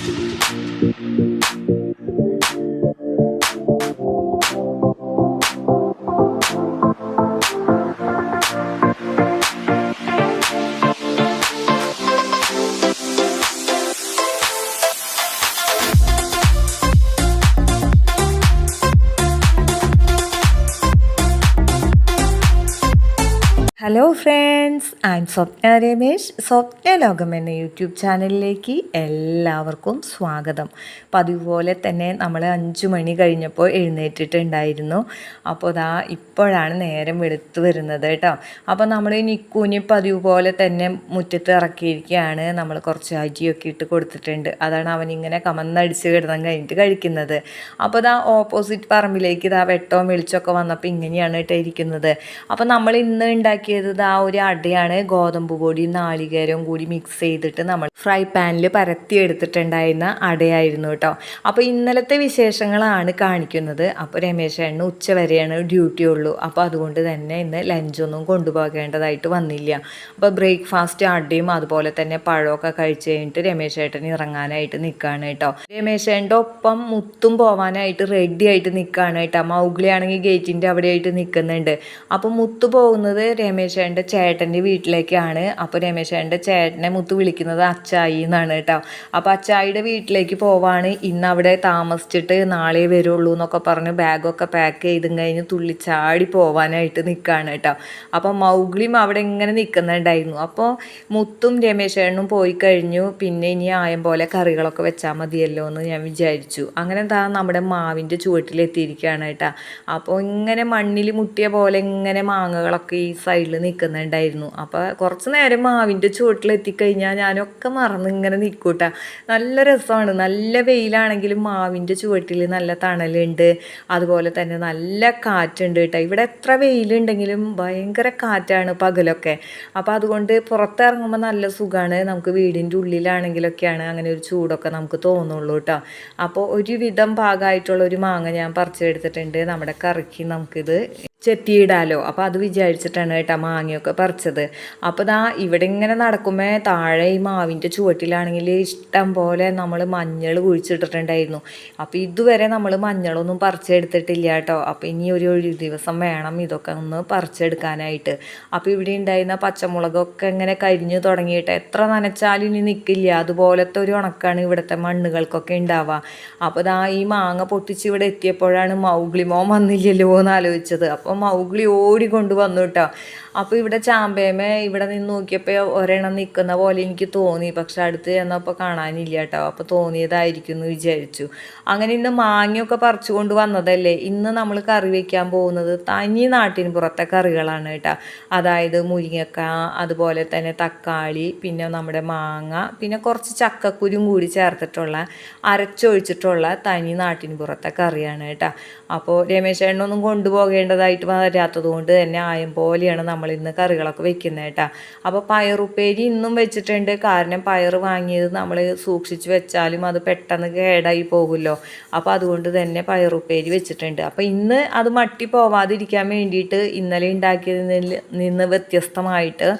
Thank you. Hello friends and Swapna Ramesh Swapna ലോകം എന്ന YouTube ചാനലിലേക്ക് എല്ലാവർക്കും സ്വാഗതം. പതിവ് പോലെ തന്നെ നമ്മൾ അഞ്ചു മണി കഴിഞ്ഞപ്പോൾ എഴുന്നേറ്റിട്ടുണ്ടായിരുന്നു. അപ്പോൾ ദാ ഇപ്പോഴാണ് നേരം വെളുത്ത് വരുന്നത് കേട്ടോ. അപ്പോൾ നമ്മൾ നിക്കൂനി പതിവ് പോലെ തന്നെ മുറ്റത്ത് ഇറക്കിയിരിക്കുകയാണ്. നമ്മൾ കുറച്ച് അരിയൊക്കെ ഇട്ട് കൊടുത്തിട്ടുണ്ട്. അതാണ് അവനിങ്ങനെ കമന്നടിച്ച് കിടന്നാൽ കഴിഞ്ഞിട്ട് കഴിക്കുന്നത്. അപ്പോൾ ദാ ഓപ്പോസിറ്റ് പറമ്പിലേക്ക് ഇതാ വെട്ടവും വെളിച്ചമൊക്കെ വന്നപ്പോൾ ഇങ്ങനെയാണ് കേട്ടോ ഇരിക്കുന്നത്. അപ്പോൾ നമ്മൾ ഇന്ന് ഉണ്ടാക്കിയത് ആ ഒരു അടയാണ് ഗോതമ്പ് പൊടിയും നാളികേരവും കൂടി മിക്സ് ചെയ്തിട്ട് നമ്മൾ ഫ്രൈ പാനിൽ പരത്തി എടുത്തിട്ടുണ്ടായിരുന്ന അടയായിരുന്നു കേട്ടോ. അപ്പോൾ ഇന്നലത്തെ വിശേഷങ്ങളാണ് കാണിക്കുന്നത്. അപ്പോൾ രമേശ് ഏട്ടന് ഉച്ച വരെയാണ് ഡ്യൂട്ടി ഉള്ളൂ. അപ്പോൾ അതുകൊണ്ട് തന്നെ ഇന്ന് ലഞ്ചൊന്നും കൊണ്ടുപോകേണ്ടതായിട്ട് വന്നില്ല. അപ്പോൾ ബ്രേക്ക്ഫാസ്റ്റ് അടയും അതുപോലെ തന്നെ പഴമൊക്കെ കഴിച്ച് കഴിഞ്ഞിട്ട് രമേശ് ഏട്ടൻ ഇറങ്ങാനായിട്ട് നിൽക്കുകയാണ് കേട്ടോ. രമേശ് ഏട്ടന്റെ ഒപ്പം മുത്തും പോവാനായിട്ട് റെഡി ആയിട്ട് നിൽക്കുകയാണ് കേട്ടോ. മൗഗ്ലിയാണെങ്കിൽ ഗേറ്റിന്റെ അവിടെയായിട്ട് നിൽക്കുന്നുണ്ട് അപ്പോൾ മുത്ത് പോകുന്നത് രമേശേന്റെ ചേട്ടന്റെ വീട്ടിലേക്കാണ്. അപ്പോൾ രമേശേന്റെ ചേട്ടനെ മുത്ത് വിളിക്കുന്നത് അച്ചായി എന്നാണ് കേട്ടോ. അപ്പോൾ അച്ചായിയുടെ വീട്ടിലേക്ക് പോവാണ്. ഇന്ന് അവിടെ താമസിച്ചിട്ട് നാളെ വരുള്ളൂ എന്നൊക്കെ പറഞ്ഞ് ബാഗൊക്കെ പാക്ക് ചെയ്തും കഴിഞ്ഞ് തുള്ളിച്ചാടി പോവാനായിട്ട് നിൽക്കുകയാണ് കേട്ടോ. അപ്പോൾ മൗഗ്ലിയും അവിടെ ഇങ്ങനെ നിൽക്കുന്നുണ്ടായിരുന്നു. അപ്പോൾ മുത്തും രമേശേണ്ണും പോയി കഴിഞ്ഞു. പിന്നെ ഇനി ആയം പോലെ കറികളൊക്കെ വെച്ചാൽ മതിയല്ലോ എന്ന് ഞാൻ വിചാരിച്ചു. അങ്ങനെ എന്താ നമ്മുടെ മാവിന്റെ ചുവട്ടിലെത്തിയിരിക്കുകയാണ് കേട്ടോ. അപ്പോൾ ഇങ്ങനെ മണ്ണിൽ മുട്ടിയ പോലെ ഇങ്ങനെ മാങ്ങകളൊക്കെ ഈ സൈഡിൽ നിൽക്കുന്നുണ്ടായിരുന്നു അപ്പോൾ കുറച്ച് നേരം മാവിന്റെ ചുവട്ടിലെത്തിക്കഴിഞ്ഞാൽ ഞാനൊക്കെ മറന്ന് ഇങ്ങനെ നിൽക്കൂട്ട നല്ല രസമാണ്. നല്ല വെയിലാണെങ്കിലും മാവിന്റെ ചുവട്ടിൽ നല്ല തണലുണ്ട്. അതുപോലെ തന്നെ നല്ല കാറ്റുണ്ട് കേട്ടോ. ഇവിടെ എത്ര വെയിലുണ്ടെങ്കിലും ഭയങ്കര കാറ്റാണ് പകലൊക്കെ. അപ്പോൾ അതുകൊണ്ട് പുറത്തിറങ്ങുമ്പോൾ നല്ല സുഖമാണ് നമുക്ക് വീടിന്റെ ഉള്ളിലാണെങ്കിലൊക്കെയാണ് അങ്ങനെ ഒരു ചൂടൊക്കെ നമുക്ക് തോന്നുള്ളൂ കേട്ടോ. അപ്പോൾ ഒരുവിധം ഭാഗമായിട്ടുള്ള ഒരു മാങ്ങ ഞാൻ പറിച്ചെടുത്തിട്ടുണ്ട്. നമ്മുടെ കറിക്ക് നമുക്കിത് ചെത്തിയിടാലോ. അപ്പോൾ അത് വിചാരിച്ചിട്ടാണ് കേട്ടോ മാങ്ങയൊക്കെ പറിച്ചത്. അപ്പോൾ ദാ ഇവിടെ ഇങ്ങനെ നടക്കുമ്പോൾ താഴെ ഈ മാവിന്റെ ചുവട്ടിലാണെങ്കിൽ ഇഷ്ടം പോലെ നമ്മൾ മഞ്ഞൾ കുഴിച്ചിട്ടിട്ടുണ്ടായിരുന്നു. അപ്പോൾ ഇതുവരെ നമ്മൾ മഞ്ഞളൊന്നും പറിച്ചെടുത്തിട്ടില്ല കേട്ടോ. അപ്പോൾ ഇനി ഒരു ഒരു ദിവസം വേണം ഇതൊക്കെ ഒന്ന് പറിച്ചെടുക്കാനായിട്ട്. അപ്പോൾ ഇവിടെ ഉണ്ടായിരുന്ന പച്ചമുളകൊക്കെ ഇങ്ങനെ കരിഞ്ഞു തുടങ്ങിയിട്ട് എത്ര നനച്ചാലും ഇനി നിൽക്കില്ല അതുപോലത്തെ ഒരു ഉണക്കാണ് ഇവിടുത്തെ മണ്ണുകൾക്കൊക്കെ ഉണ്ടാവുക. അപ്പോൾ ദാ ഈ മാങ്ങ പൊട്ടിച്ച് ഇവിടെ എത്തിയപ്പോഴാണ് മൗഗ്ലിമോ വന്നില്ലല്ലോ എന്ന് ആലോചിച്ചത്. അപ്പോൾ മൗഗ്ലി ഓടിക്കൊണ്ട് വന്നു കേട്ടോ. അപ്പോൾ ഇവിടെ ചാമ്പേമ ഇവിടെ നിന്ന് നോക്കിയപ്പോൾ ഒരെണ്ണം നിൽക്കുന്ന പോലെ എനിക്ക് തോന്നി. പക്ഷെ അടുത്ത് ചെന്നപ്പോൾ കാണാനില്ല കേട്ടോ. അപ്പോൾ തോന്നിയതായിരിക്കും എന്ന് വിചാരിച്ചു. അങ്ങനെ ഇന്ന് മാങ്ങയൊക്കെ പറിച്ചു കൊണ്ട് വന്നതല്ലേ? ഇന്ന് നമ്മൾ കറി വെക്കാൻ പോകുന്നത് തനി നാട്ടിൻ പുറത്തെ കറികളാണ് കേട്ടോ. അതായത് മുരിങ്ങക്ക അതുപോലെ തന്നെ തക്കാളി പിന്നെ നമ്മുടെ മാങ്ങ പിന്നെ കുറച്ച് ചക്കക്കുരും കൂടി ചേർത്തിട്ടുള്ള അരച്ചൊഴിച്ചിട്ടുള്ള തനി നാട്ടിൻ പുറത്തെ കറിയാണ് കേട്ടോ. അപ്പോൾ രമേശ് എണ്ണൊന്നും കൊണ്ടുപോകേണ്ടതായിട്ട് വരാത്തത് കൊണ്ട് തന്നെ ആയം പോലെയാണ് നമ്മൾ ഇന്ന് കറികളൊക്കെ വെക്കുന്നത് കേട്ടോ. അപ്പോൾ പയറുപ്പേരി ഇന്നും വെച്ചിട്ടുണ്ട്. കാരണം പയർ വാങ്ങിയത് നമ്മൾ സൂക്ഷിച്ച് വെച്ചാലും അത് പെട്ടെന്ന് കേടായി പോകുമല്ലോ. അപ്പോൾ അതുകൊണ്ട് തന്നെ പയറുപ്പേരി വെച്ചിട്ടുണ്ട്. അപ്പോൾ ഇന്ന് അത് മട്ടി പോവാതിരിക്കാൻ വേണ്ടിയിട്ട് ഇന്നലെ ഉണ്ടാക്കിയതിൽ നിന്ന് വ്യത്യസ്തമായിട്ട്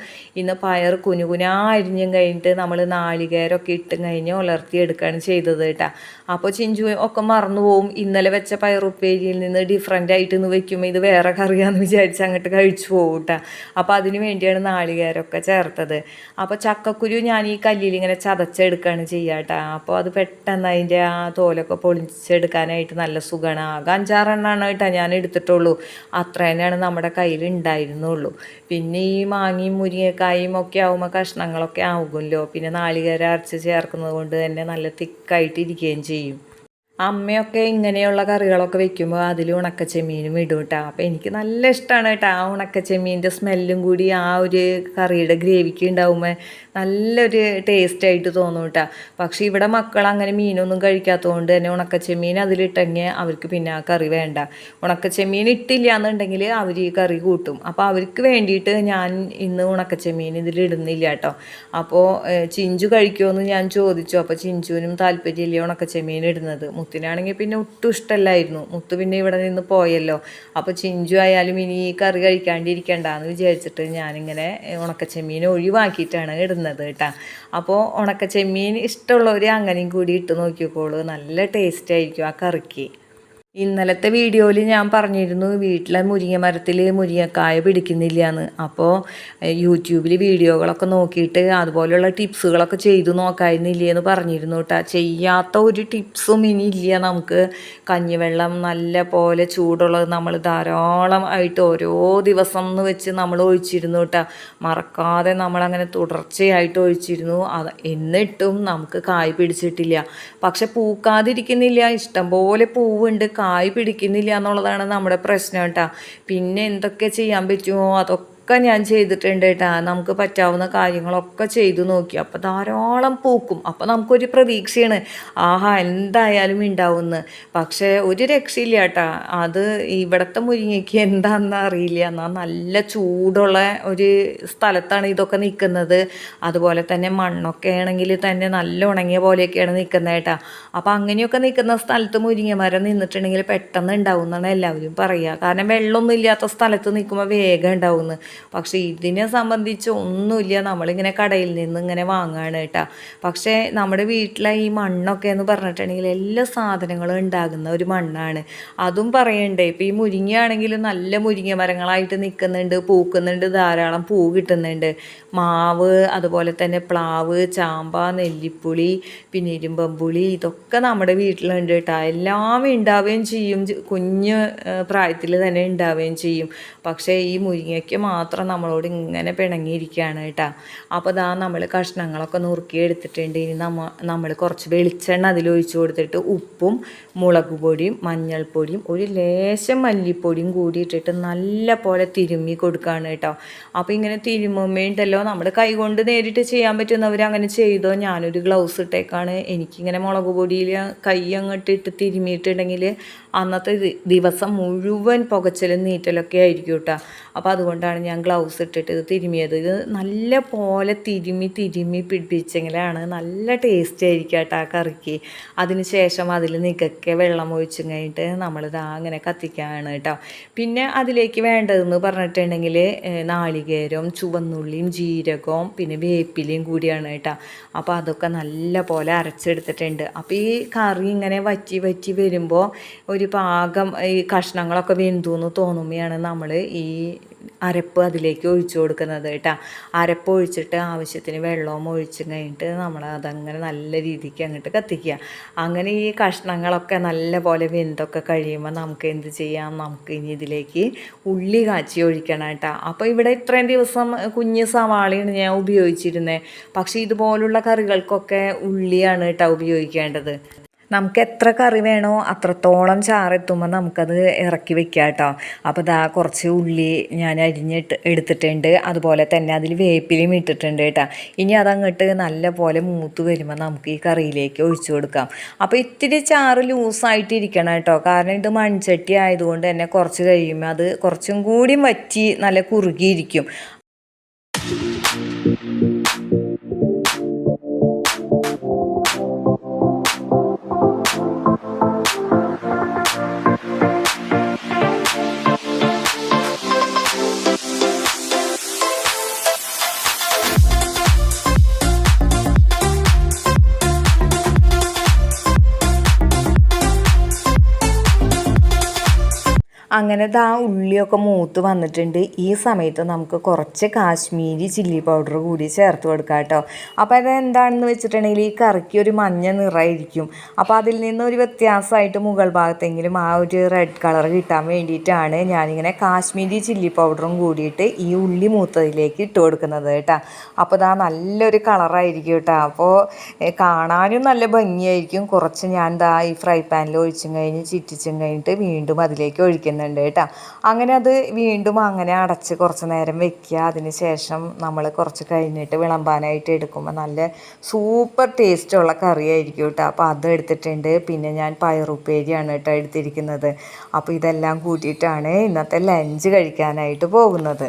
ഇന്ന് പയർ കുനുകുനാ അരിഞ്ഞും കഴിഞ്ഞിട്ട് നമ്മൾ നാളികേരൊക്കെ ഇട്ടും കഴിഞ്ഞ് ഉലർത്തിയെടുക്കുകയാണ് ചെയ്തത് കേട്ടോ. അപ്പോൾ ചിഞ്ചു ഒക്കെ മറന്നു പോവും. ഇന്നലെ വെച്ച പയറുപ്പേരിയിൽ നിന്ന് ഡിഫറെന്റ് ആയിട്ട് ഇന്ന് വെക്കുമ്പോൾ ഇത് വേറെ കറിയാണെന്ന് വിചാരിച്ച് അങ്ങോട്ട് കഴിച്ചു പോകും കേട്ടോ. അപ്പോൾ അതിന് വേണ്ടിയാണ് നാളികേരമൊക്കെ ചേർത്തത്. അപ്പോൾ ചക്കക്കുരു ഞാൻ ഈ കല്ലിൽ ഇങ്ങനെ ചതച്ചെടുക്കുകയാണ് ചെയ്യാട്ടോ അപ്പോൾ അത് പെട്ടെന്ന് അതിന്റെ ആ തോലൊക്കെ പൊളിച്ചെടുക്കാനായിട്ട് നല്ല സുഖമാണ് ആകെ അഞ്ചാറെണ്ണമാണ് കേട്ടോ ഞാൻ എടുത്തിട്ടുള്ളൂ. അത്ര തന്നെയാണ് നമ്മുടെ കയ്യിൽ ഉണ്ടായിരുന്നുള്ളൂ. പിന്നെ ഈ മാങ്ങയും മുരിങ്ങക്കായും ഒക്കെ ആകുമ്പോൾ കഷ്ണങ്ങളൊക്കെ ആകുമല്ലോ പിന്നെ നാളികേരം അരച്ച് ചേർക്കുന്നത് കൊണ്ട് തന്നെ നല്ല തിക്കായിട്ട് ഇരിക്കുകയും ചെയ്യും. അമ്മയൊക്കെ ഇങ്ങനെയുള്ള കറികളൊക്കെ വെക്കുമ്പോൾ അതിൽ ഉണക്കച്ചെമ്മീനും ഇടും കേട്ടോ. അപ്പോൾ എനിക്ക് നല്ല ഇഷ്ടമാണ് കേട്ടോ ആ ഉണക്കച്ചെമ്മീന്റെ സ്മെല്ലും കൂടി ആ ഒരു കറിയുടെ ഗ്രേവിക്ക് ഉണ്ടാകുമ്പോൾ നല്ലൊരു ടേസ്റ്റ് ആയിട്ട് തോന്നും കേട്ടോ പക്ഷേ ഇവിടെ മക്കൾ അങ്ങനെ മീനൊന്നും കഴിക്കാത്തതുകൊണ്ട് തന്നെ ഉണക്കച്ചെമ്മീൻ അതിലിട്ടെങ്കിൽ അവർക്ക് പിന്നെ ആ കറി വേണ്ട. ഉണക്കച്ചെമ്മീൻ ഇട്ടില്ല എന്നുണ്ടെങ്കിൽ അവർ ഈ കറി കൂട്ടും. അപ്പോൾ അവർക്ക് വേണ്ടിയിട്ട് ഞാൻ ഇന്ന് ഉണക്കച്ചെമ്മീൻ ഇതിലിടുന്നില്ല കേട്ടോ അപ്പോൾ ചിഞ്ചു കഴിക്കുമെന്ന് ഞാൻ ചോദിച്ചു. അപ്പോൾ ചിഞ്ചുവിനും താല്പര്യമില്ല ഉണക്കച്ചെമ്മീൻ ഇടുന്നത്? മുത്തിനാണെങ്കിൽ പിന്നെ ഒട്ടും ഇഷ്ടമല്ലായിരുന്നു. മുത്ത് പിന്നെ ഇവിടെ നിന്ന് പോയല്ലോ. അപ്പോൾ ചിഞ്ചു ആയാലും ഇനി ഈ കറി കഴിക്കാണ്ടിരിക്കണ്ടെന്ന് വിചാരിച്ചിട്ട് ഞാനിങ്ങനെ ഉണക്കച്ചെമ്മീൻ ഒഴിവാക്കിയിട്ടാണ് ഇടുന്നത്. നിൽക്കുന്നത് കേട്ടോ. അപ്പോൾ ഉണക്ക ചെമ്മീൻ ഇഷ്ടമുള്ളവർ അങ്ങനെയും കൂടി ഇട്ട് നോക്കിക്കോളൂ. നല്ല ടേസ്റ്റ് ആയിരിക്കും ആ കറിക്ക്. ഇന്നലത്തെ വീഡിയോയിൽ ഞാൻ പറഞ്ഞിരുന്നു വീട്ടിലെ മുരിങ്ങ മരത്തിൽ മുരിങ്ങക്കായ പിടിക്കുന്നില്ല എന്ന് അപ്പോൾ യൂട്യൂബിൽ വീഡിയോകളൊക്കെ നോക്കിയിട്ട് അതുപോലെയുള്ള ടിപ്സുകളൊക്കെ ചെയ്തു നോക്കായിരുന്നില്ല എന്ന് പറഞ്ഞിരുന്നു കേട്ടോ. ചെയ്യാത്ത ഒരു ടിപ്സും ഇനി ഇല്ല നമുക്ക്. കഞ്ഞിവെള്ളം നല്ല പോലെ ചൂടുള്ളത് നമ്മൾ ധാരാളം ആയിട്ട് ഓരോ ദിവസം എന്ന് വെച്ച് നമ്മൾ ഒഴിച്ചിരുന്നു കേട്ടോ. മറക്കാതെ നമ്മളങ്ങനെ തുടർച്ചയായിട്ട് ഒഴിച്ചിരുന്നു. അത് എന്നിട്ടും നമുക്ക് കായ് പിടിച്ചിട്ടില്ല. പക്ഷെ പൂക്കാതിരിക്കുന്നില്ല. ഇഷ്ടംപോലെ പൂവുണ്ട്. കായ് പിടിക്കുന്നില്ല എന്നുള്ളതാണ് നമ്മുടെ പ്രശ്നം കേട്ടോ. പിന്നെ എന്തൊക്കെ ചെയ്യാൻ പറ്റുമോ? അതൊക്കെ ഒക്കെ ഞാൻ ചെയ്തിട്ടുണ്ട് കേട്ടാ. നമുക്ക് പറ്റാവുന്ന കാര്യങ്ങളൊക്കെ ചെയ്തു നോക്കി. അപ്പോൾ ധാരാളം പൂക്കും. അപ്പോൾ നമുക്കൊരു പ്രതീക്ഷയാണ്. ആഹാ എന്തായാലും ഉണ്ടാവുമെന്ന് പക്ഷേ ഒരു രക്ഷയില്ല കേട്ടാ. അത് ഇവിടുത്തെ മുരിങ്ങയ്ക്ക് എന്താണെന്ന് അറിയില്ല. എന്നാൽ നല്ല ചൂടുള്ള ഒരു സ്ഥലത്താണ് ഇതൊക്കെ നിൽക്കുന്നത് അതുപോലെ തന്നെ മണ്ണൊക്കെ ആണെങ്കിൽ തന്നെ നല്ല ഉണങ്ങിയ പോലെയൊക്കെയാണ് നിൽക്കുന്നത് കേട്ടാ. അപ്പോൾ അങ്ങനെയൊക്കെ നിൽക്കുന്ന സ്ഥലത്ത് മുരിങ്ങമരം നിന്നിട്ടുണ്ടെങ്കിൽ പെട്ടെന്ന് ഉണ്ടാവും എന്നാണ് എല്ലാവരും പറയുക കാരണം വെള്ളമൊന്നും ഇല്ലാത്ത സ്ഥലത്ത് നിൽക്കുമ്പോൾ വേഗം ഉണ്ടാവുമെന്ന് പക്ഷേ ഇതിനെ സംബന്ധിച്ച് ഒന്നുമില്ല. നമ്മളിങ്ങനെ കടയിൽ നിന്ന് ഇങ്ങനെ വാങ്ങുകയാണ് കേട്ടോ. പക്ഷേ നമ്മുടെ വീട്ടിലെ ഈ മണ്ണൊക്കെ എന്ന് പറഞ്ഞിട്ടുണ്ടെങ്കിൽ എല്ലാ സാധനങ്ങളും ഉണ്ടാകുന്ന ഒരു മണ്ണാണ്. അതും പറയണ്ടേ ഇപ്പം ഈ മുരിങ്ങയാണെങ്കിൽ നല്ല മുരിങ്ങ മരങ്ങളായിട്ട് നിൽക്കുന്നുണ്ട് പൂക്കുന്നുണ്ട് ധാരാളം പൂ കിട്ടുന്നുണ്ട്. മാവ് അതുപോലെ തന്നെ പ്ലാവ് ചാമ്പ നെല്ലിപ്പുളി പിന്നെ ഇരുമ്പമ്പുളി ഇതൊക്കെ നമ്മുടെ വീട്ടിലുണ്ട് കേട്ടോ. എല്ലാം ഉണ്ടാവുകയും ചെയ്യും. കുഞ്ഞ് പ്രായത്തിൽ തന്നെ ഉണ്ടാവുകയും ചെയ്യും. പക്ഷേ ഈ മുരിങ്ങയ്ക്ക് മാത്രം നമ്മളോട് ഇങ്ങനെ പിണങ്ങിയിരിക്കുകയാണ് കേട്ടോ. അപ്പോൾ ഇതാ നമ്മൾ കഷ്ണങ്ങളൊക്കെ നുറുക്കി എടുത്തിട്ടുണ്ട്. ഇനി നമ്മ നമ്മൾ കുറച്ച് വെളിച്ചെണ്ണ അതിൽ ഒഴിച്ചു കൊടുത്തിട്ട് ഉപ്പും മുളക് പൊടിയും മഞ്ഞൾപ്പൊടിയും ഒരു ലേശം മല്ലിപ്പൊടിയും കൂടി ഇട്ടിട്ട് നല്ല പോലെ തിരുമ്മി കൊടുക്കുകയാണ് കേട്ടോ. അപ്പോൾ ഇങ്ങനെ തിരുമ്മുമ്പോണ്ടല്ലോ. നമ്മൾ കൈ കൊണ്ട് നേരിട്ട് ചെയ്യാൻ പറ്റുന്നവർ അങ്ങനെ ചെയ്തോ? ഞാനൊരു ഗ്ലൗസ് ഇട്ടേക്കാണ്. എനിക്കിങ്ങനെ മുളക് പൊടിയിൽ കൈ അങ്ങോട്ട് ഇട്ട് തിരുമ്മിയിട്ടുണ്ടെങ്കിൽ അന്നത്തെ ദിവസം മുഴുവൻ പുകച്ചലും നീറ്റലൊക്കെ ആയിരിക്കും കേട്ടോ. അപ്പോൾ അതുകൊണ്ടാണ് ഞാൻ ഗ്ലൗസ് ഇട്ടിട്ട് ഇത് തിരുമിയത്. ഇത് നല്ല പോലെ തിരുമി തിരുമി പിടിപ്പിച്ചെങ്കിലാണ് നല്ല ടേസ്റ്റ് ആയിരിക്കും കേട്ടോ ആ കറിക്ക്. അതിന് ശേഷം അതിൽ നികക്കെ വെള്ളം ഒഴിച്ചും കഴിഞ്ഞിട്ട് നമ്മളിത് അങ്ങനെ കത്തിക്കുകയാണ് കേട്ടോ. പിന്നെ അതിലേക്ക് വേണ്ടതെന്ന് പറഞ്ഞിട്ടുണ്ടെങ്കിൽ നാളികേരം ചുവന്നുള്ളിയും ജീരകവും പിന്നെ വേപ്പിലയും കൂടിയാണ് കേട്ടോ. അപ്പോൾ അതൊക്കെ നല്ല പോലെ അരച്ചെടുത്തിട്ടുണ്ട്. അപ്പോൾ ഈ കറി ഇങ്ങനെ വറ്റി വറ്റി വരുമ്പോൾ ഒരു പാകം ഈ കഷ്ണങ്ങളൊക്കെ വെന്തു എന്ന് തോന്നുമ്പോഴാണ് നമ്മൾ ഈ അരപ്പ് അതിലേക്ക് ഒഴിച്ചു കൊടുക്കുന്നത് കേട്ടോ. അരപ്പ് ഒഴിച്ചിട്ട് ആവശ്യത്തിന് വെള്ളവും ഒഴിച്ച് കഴിഞ്ഞിട്ട് നമ്മൾ അതങ്ങനെ നല്ല രീതിക്ക് അങ്ങോട്ട് കത്തിക്കുക. അങ്ങനെ ഈ കഷ്ണങ്ങളൊക്കെ നല്ല പോലെ വെന്തൊക്കെ കഴിയുമ്പോൾ നമുക്ക് എന്ത് ചെയ്യാം? നമുക്ക് ഇനി ഇതിലേക്ക് ഉള്ളി കാച്ചി ഒഴിക്കണം കേട്ടോ. അപ്പോൾ ഇവിടെ ഇത്രയും ദിവസം കുഞ്ഞ് സവാളയാണ് ഞാൻ ഉപയോഗിച്ചിരുന്നത് പക്ഷേ ഇതുപോലുള്ള കറികൾക്കൊക്കെ ഉള്ളിയാണ് കേട്ടോ ഉപയോഗിക്കേണ്ടത്. നമുക്ക് എത്ര കറി വേണോ അത്രത്തോളം ചാറെത്തുമ്പോൾ നമുക്കത് ഇറക്കി വെക്കാം കേട്ടോ. അപ്പോൾ ഇതാ കുറച്ച് ഉള്ളി ഞാൻ അരിഞ്ഞിട്ട് എടുത്തിട്ടുണ്ട്. അതുപോലെ തന്നെ അതിൽ വേപ്പിലയും ഇട്ടിട്ടുണ്ട് കേട്ടോ. ഇനി അതങ്ങോട്ട് നല്ല പോലെ മൂത്ത് വരുമ്പോൾ നമുക്ക് ഈ കറിയിലേക്ക് ഒഴിച്ചു കൊടുക്കാം. അപ്പോൾ ഇത്തിരി ചാറ് ലൂസായിട്ട് ഇരിക്കണം കേട്ടോ. കാരണം ഇത് മൺചട്ടി ആയതുകൊണ്ട് തന്നെ കുറച്ച് കഴിയുമ്പോൾ അത് കുറച്ചും കൂടി വറ്റി നല്ല കുറുകിയിരിക്കും. അങ്ങനെ ദാ ഉള്ളിയൊക്കെ മൂത്ത് വന്നിട്ടുണ്ട്. ഈ സമയത്ത് നമുക്ക് കുറച്ച് കാശ്മീരി ചില്ലി പൗഡർ കൂടി ചേർത്ത് കൊടുക്കാം കേട്ടോ. അപ്പോൾ അത് എന്താണെന്ന് വെച്ചിട്ടുണ്ടെങ്കിൽ ഈ കറിക്ക് ഒരു മഞ്ഞ നിറമായിരിക്കും. അപ്പോൾ അതിൽ നിന്ന് ഒരു വ്യത്യാസമായിട്ട് മുകൾ ഭാഗത്തെങ്കിലും ആ ഒരു റെഡ് കളർ കിട്ടാൻ വേണ്ടിയിട്ടാണ് ഞാനിങ്ങനെ കാശ്മീരി ചില്ലി പൗഡറും കൂടിയിട്ട് ഈ ഉള്ളി മൂത്തതിലേക്ക് ഇട്ട് കൊടുക്കുന്നത് കേട്ടോ. അപ്പോൾ ഇതാ നല്ലൊരു കളറായിരിക്കും കേട്ടോ. അപ്പോൾ കാണാനും നല്ല ഭംഗിയായിരിക്കും. കുറച്ച് ഞാൻ ദാ ഈ ഫ്രൈ പാനിൽ ഒഴിച്ചും കഴിഞ്ഞ് ചിറ്റിച്ചും കഴിഞ്ഞിട്ട് വീണ്ടും അതിലേക്ക് ഒഴിക്കുന്നത് ചെയ്യുന്നുണ്ട് കേട്ടോ. അങ്ങനെ അത് വീണ്ടും അങ്ങനെ അടച്ച് കുറച്ച് നേരം വെക്കുക. അതിന് ശേഷം നമ്മൾ കുറച്ച് കഴിഞ്ഞിട്ട് വിളമ്പാനായിട്ട് എടുക്കുമ്പോൾ നല്ല സൂപ്പർ ടേസ്റ്റുള്ള കറിയായിരിക്കും കേട്ടോ. അപ്പോൾ അത് എടുത്തിട്ടുണ്ട്. പിന്നെ ഞാൻ പയറുപ്പേരിയാണ് കേട്ടോ എടുത്തിരിക്കുന്നത്. അപ്പോൾ ഇതെല്ലാം കൂട്ടിയിട്ടാണ് ഇന്നത്തെ ലഞ്ച് കഴിക്കാനായിട്ട് പോകുന്നത്.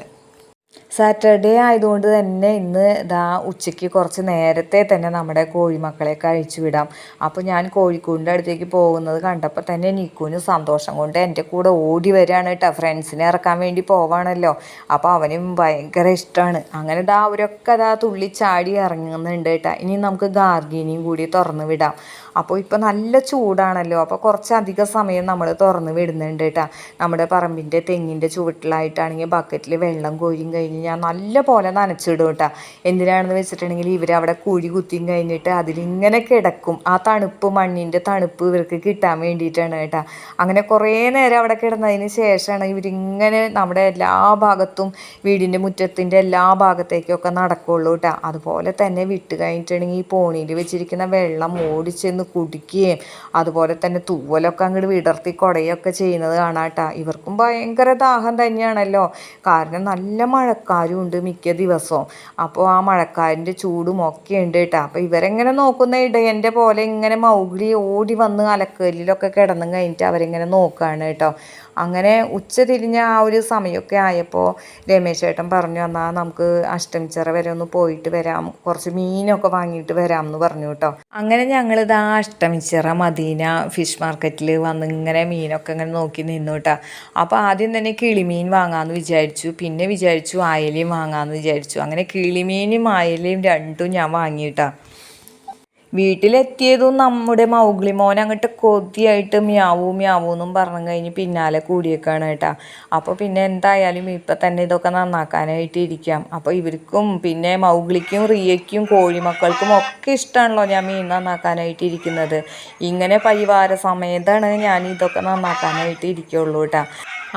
സാറ്റർഡേ ആയതുകൊണ്ട് തന്നെ ഇന്ന് ഇതാ ഉച്ചയ്ക്ക് കുറച്ച് നേരത്തെ തന്നെ നമ്മുടെ കോഴിമക്കളെ കഴിച്ചു വിടാം. അപ്പോൾ ഞാൻ കോഴിക്കൂടിന്റെ അടുത്തേക്ക് പോകുന്നത് കണ്ടപ്പോൾ തന്നെ നിക്കുവിന് സന്തോഷം കൊണ്ട് എന്റെ കൂടെ ഓടി വരികയാണ് കേട്ടോ. ഫ്രണ്ട്സിനെ ഇറക്കാൻ വേണ്ടി പോവാണല്ലോ. അപ്പോൾ അവനും ഭയങ്കര ഇഷ്ടമാണ് അങ്ങനെ ഇതാ അവരൊക്കെ അതാ തുള്ളി ചാടി ഇറങ്ങുന്നുണ്ട് കേട്ടോ. ഇനി നമുക്ക് ഗാർഗിനിയും കൂടി തുറന്ന് വിടാം. അപ്പോൾ ഇപ്പോൾ നല്ല ചൂടാണല്ലോ. അപ്പോൾ കുറച്ചധികം സമയം നമ്മൾ തുറന്ന് വിടുന്നുണ്ട് കേട്ടോ. നമ്മുടെ പറമ്പിന്റെ തെങ്ങിന്റെ ചുവട്ടിലായിട്ടാണെങ്കിൽ ബക്കറ്റിൽ വെള്ളം കോരിയും കഴിഞ്ഞ് ഞാൻ നല്ല പോലെ നനച്ചിടും കേട്ടോ. എന്തിനാണെന്ന് വെച്ചിട്ടുണ്ടെങ്കിൽ ഇവർ അവിടെ കുഴി കുത്തിയും കഴിഞ്ഞിട്ട് അതിലിങ്ങനെ കിടക്കും. ആ തണുപ്പ് മണ്ണിന്റെ തണുപ്പ് ഇവർക്ക് കിട്ടാൻ വേണ്ടിയിട്ടാണ് കേട്ടോ. അങ്ങനെ കുറേ നേരം അവിടെ കിടന്നതിന് ശേഷമാണ് ഇവരിങ്ങനെ നമ്മുടെ എല്ലാ ഭാഗത്തും വീടിന്റെ മുറ്റത്തിന്റെ എല്ലാ ഭാഗത്തേക്കൊക്കെ നടക്കുള്ളൂ കേട്ടോ. അതുപോലെ തന്നെ വിട്ട് കഴിഞ്ഞിട്ടുണ്ടെങ്കിൽ ഈ പോണിയിൽ വെച്ചിരിക്കുന്ന വെള്ളം ഓടിച്ചെന്ന് കുടിക്കുകയും അതുപോലെ തന്നെ തൂവലൊക്കെ അങ്ങോട്ട് വിടർത്തി കുടയൊക്കെ ചെയ്യുന്നത് കാണാം കേട്ടോ. ഇവർക്കും ഭയങ്കര ദാഹം തന്നെയാണല്ലോ. കാരണം നല്ല മഴക്കാരും ഉണ്ട് മിക്ക ദിവസവും. അപ്പോൾ ആ മഴക്കാരിന്റെ ചൂടും ഒക്കെ ഉണ്ട് കേട്ടോ. അപ്പോൾ ഇവരെങ്ങനെ നോക്കുന്ന ഇടയന്റെ പോലെ ഇങ്ങനെ മൗഗ്ലി ഓടി വന്ന് അലക്കല്ലിലൊക്കെ കിടന്നും കഴിഞ്ഞിട്ട് അവരിങ്ങനെ നോക്കുകയാണ് കേട്ടോ. അങ്ങനെ ഉച്ച തിരിഞ്ഞ ആ ഒരു സമയമൊക്കെ ആയപ്പോൾ രമേശ് ചേട്ടൻ പറഞ്ഞു എന്നാൽ നമുക്ക് അഷ്ടമിച്ചിറ വരെ ഒന്ന് പോയിട്ട് വരാം. കുറച്ച് മീനൊക്കെ വാങ്ങിയിട്ട് വരാം എന്ന് പറഞ്ഞു കേട്ടോ. അങ്ങനെ ഞങ്ങളിത് ആ അഷ്ടമിച്ചിറ മദീന ഫിഷ് മാർക്കറ്റിൽ വന്ന് ഇങ്ങനെ മീനൊക്കെ ഇങ്ങനെ നോക്കി നിന്നു കേട്ടോ. അപ്പോൾ ആദ്യം തന്നെ കിളിമീൻ വാങ്ങാമെന്ന് വിചാരിച്ചു. പിന്നെ വിചാരിച്ചു അയലയും വാങ്ങാമെന്ന് വിചാരിച്ചു. അങ്ങനെ കിളിമീനും അയലയും രണ്ടും ഞാൻ വാങ്ങിയിട്ടാ. വീട്ടിലെത്തിയതും നമ്മുടെ മൗഗ്ലി മോൻ അങ്ങോട്ട് കൊതിയായിട്ട് മ്യാവൂ മ്യാവൂ എന്നും പറഞ്ഞു കഴിഞ്ഞ് പിന്നാലെ കൂടിയേക്കാണ് കേട്ടാ. അപ്പോൾ പിന്നെ എന്തായാലും ഇപ്പം തന്നെ ഇതൊക്കെ നന്നാക്കാനായിട്ട് ഇരിക്കാം. അപ്പോൾ ഇവർക്കും പിന്നെ മൗഗ്ലിക്കും റിയയ്ക്കും കോഴിമക്കൾക്കും ഒക്കെ ഇഷ്ടമാണല്ലോ ഞാൻ മീൻ നന്നാക്കാനായിട്ട് ഇരിക്കുന്നത്. ഇങ്ങനെ പരിവാര സമയത്താണ് ഞാൻ ഇതൊക്കെ നന്നാക്കാനായിട്ട് ഇരിക്കുള്ളൂ കേട്ടാ.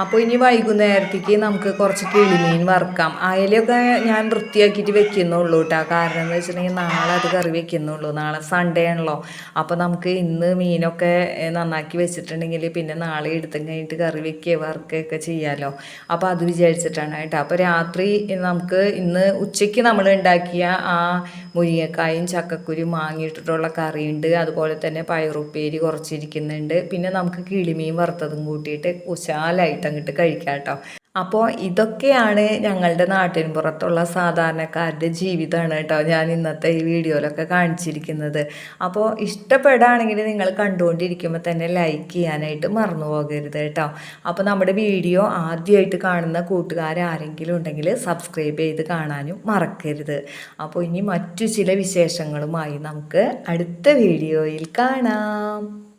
അപ്പോൾ ഇനി വൈകുന്നേരത്തേക്ക് നമുക്ക് കുറച്ച് കിളിമീൻ വറുക്കാം. അയലൊക്കെ ഞാൻ വൃത്തിയാക്കിയിട്ട് വെക്കുന്നുള്ളൂ കേട്ടോ കാരണം എന്ന് വെച്ചിട്ടുണ്ടെങ്കിൽ നാളെ അത് കറി വെക്കുന്നുള്ളൂ. നാളെ സൺഡേ ആണല്ലോ. അപ്പോൾ നമുക്ക് ഇന്ന് മീനൊക്കെ നന്നാക്കി വെച്ചിട്ടുണ്ടെങ്കിൽ പിന്നെ നാളെ എടുത്തും കഴിഞ്ഞിട്ട് കറി വെക്കുക വറുക്കുകയൊക്കെ ചെയ്യാമല്ലോ അപ്പോൾ അത് വിചാരിച്ചിട്ടാണ് കേട്ടോ. അപ്പോൾ രാത്രി നമുക്ക് ഇന്ന് ഉച്ചയ്ക്ക് നമ്മൾ ഉണ്ടാക്കിയ ആ മുരിങ്ങക്കായും ചക്കക്കുരു മാങ്ങിയിട്ടിട്ടുള്ള കറിയുണ്ട്. അതുപോലെ തന്നെ പയറുപ്പേരി കുറച്ചിരിക്കുന്നുണ്ട്. പിന്നെ നമുക്ക് കിളിമീൻ വറുത്തതും കൂട്ടിയിട്ട് ഉശാലായിട്ട് അങ്ങോട്ട് കഴിക്കാം കേട്ടോ. അപ്പോൾ ഇതൊക്കെയാണ് ഞങ്ങളുടെ നാട്ടിൻ പുറത്തുള്ള സാധാരണക്കാരുടെ ജീവിതമാണ് കേട്ടോ ഞാൻ ഇന്നത്തെ ഈ വീഡിയോയിലൊക്കെ കാണിച്ചിരിക്കുന്നത്. അപ്പോൾ ഇഷ്ടപ്പെടുകയാണെങ്കിൽ നിങ്ങൾ കണ്ടുകൊണ്ടിരിക്കുമ്പോൾ തന്നെ ലൈക്ക് ചെയ്യാനായിട്ട് മറന്നു പോകരുത് കേട്ടോ. അപ്പോൾ നമ്മുടെ വീഡിയോ ആദ്യമായിട്ട് കാണുന്ന കൂട്ടുകാരാരെങ്കിലും ഉണ്ടെങ്കിൽ സബ്സ്ക്രൈബ് ചെയ്ത് കാണാനും മറക്കരുത്. അപ്പോൾ ഇനി മറ്റു ചില വിശേഷങ്ങളുമായി നമുക്ക് അടുത്ത വീഡിയോയിൽ കാണാം.